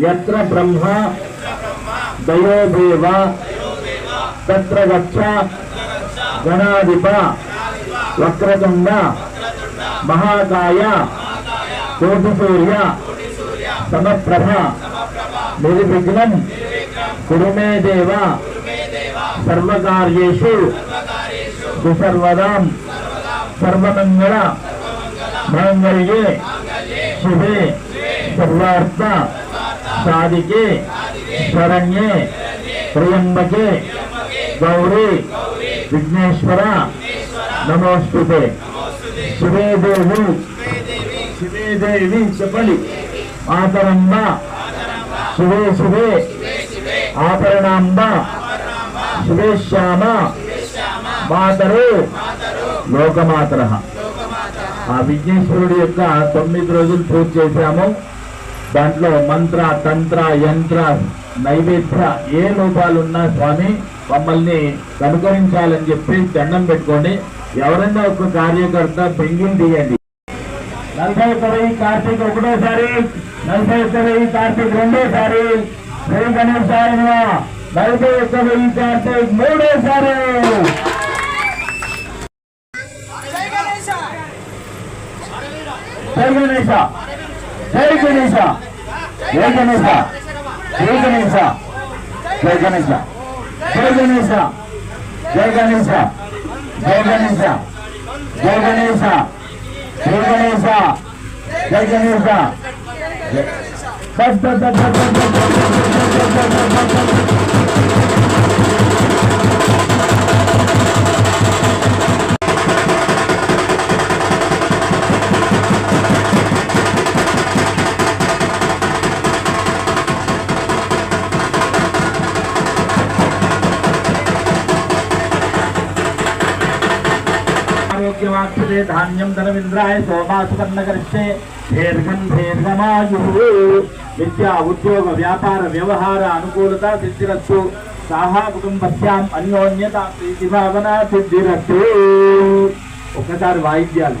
यत्र ब्रह्म दयो देव तत्र गच्छ, गणाधिप, वक्रतुण्ड, महाकाय, कोटिसूर्य, समप्रभ, निर्विघ्नं कुरु मे देव, सर्वकार्येषु, सुसर्वदां, सर्वमङ्गल, माङ्गल्ये, शुभे, सर्वार्थ సాధికే శరణ్యే ప్రియంబకే గౌరీ విఘ్నేశ్వర నమోస్తుతే. శివేదేవి శివేదేవి చెప్పండి. మాతరంబ శివే శివే ఆపరణాంబ శివే శ్యామ మాతరు లోకమాతర. ఆ విఘ్నేశ్వరుడు యొక్క తొమ్మిది రోజులు పూర్తి చేశాము. దాంట్లో మంత్ర తంత్ర యంత్ర నైవేద్య ఏ లోపాలున్నా స్వామి మమ్మల్ని అనుకరించాలని చెప్పి దండం పెట్టుకోండి. ఎవరైనా ఒక కార్యకర్త పెంగిల్ తీయండి. నలభై ఒక్క వెయ్యి కార్తీక్ ఒకటోసారి నలభై ఒక్క వెయ్యి కార్తీక్ రెండోసారి శ్రీ నలభై ఒక్క వెయ్యి కార్తీక్ మూడోసారి. జై గణేశ జై గణేశ జై గణేశ జై గణేశ జై గణేశ జై గణేశ జై గణేశ జై గణేశ జై గణేశ జై గణేశ జై గణేశ బస్ బస్ బస్ బస్ బస్ బస్ బస్ బస్ బస్ బస్ ఆరోగ్యవాక్షతే ధాన్యం ధనమింద్రాయ సోమాసుకర్ణకరిష్టే దీర్ఘం దీర్ఘమాయు విద్యా ఉద్యోగ వ్యాపార వ్యవహార అనుకూలత సిద్ధిరస్తు సాహా కుటుంబస్యాం అన్యోన్యత ప్రీతి భావన సిద్ధిరస్తు ఒకసారి వాయిద్యాలు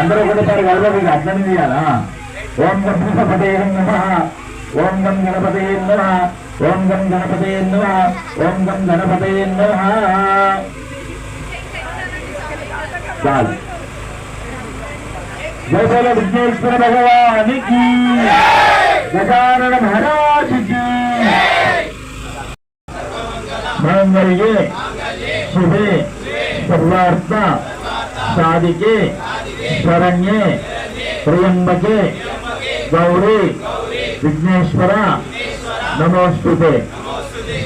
అందరూ ఒకటేసారి గర్భం అర్థం చేయాలా? ఓం గం గణపతే నమ ఓం గం గణపతే నమ ఓం గం గణపతే నమ ఓం గం గణపతే నమ. చాలు జయశైల విఘ్నేశ్వర భగవానికి. గజానన మహారాజుకి. మంగళ్యే శుభే సర్వార్థ సాధికే. శరణ్యే త్రయంబకే గౌరీ విఘ్నేశ్వర నమోస్తుతే.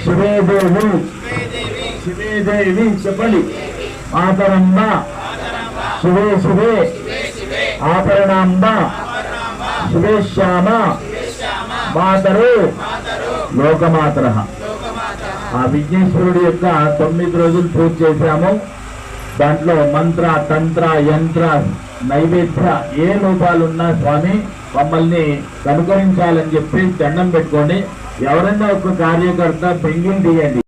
శివేదేవి శివేదేవి శివే చెప్పండి. మాతరమ్మ శివే శివే. ఆపరణాంబ శివే శ్యామ మాతరు. లోకమాతర. ఆ విఘ్నేశ్వరుడి యొక్క తొమ్మిది రోజులు పూర్తి చేశాము. దాంట్లో మంత్ర తంత్ర యంత్ర నైవేద్య ఏ లోపాలున్నా స్వామి మమ్మల్ని కనుకరించాలని చెప్పి దండం పెట్టుకోండి. ఎవరైనా ఒక కార్యకర్త పెంగిల్ తీయండి.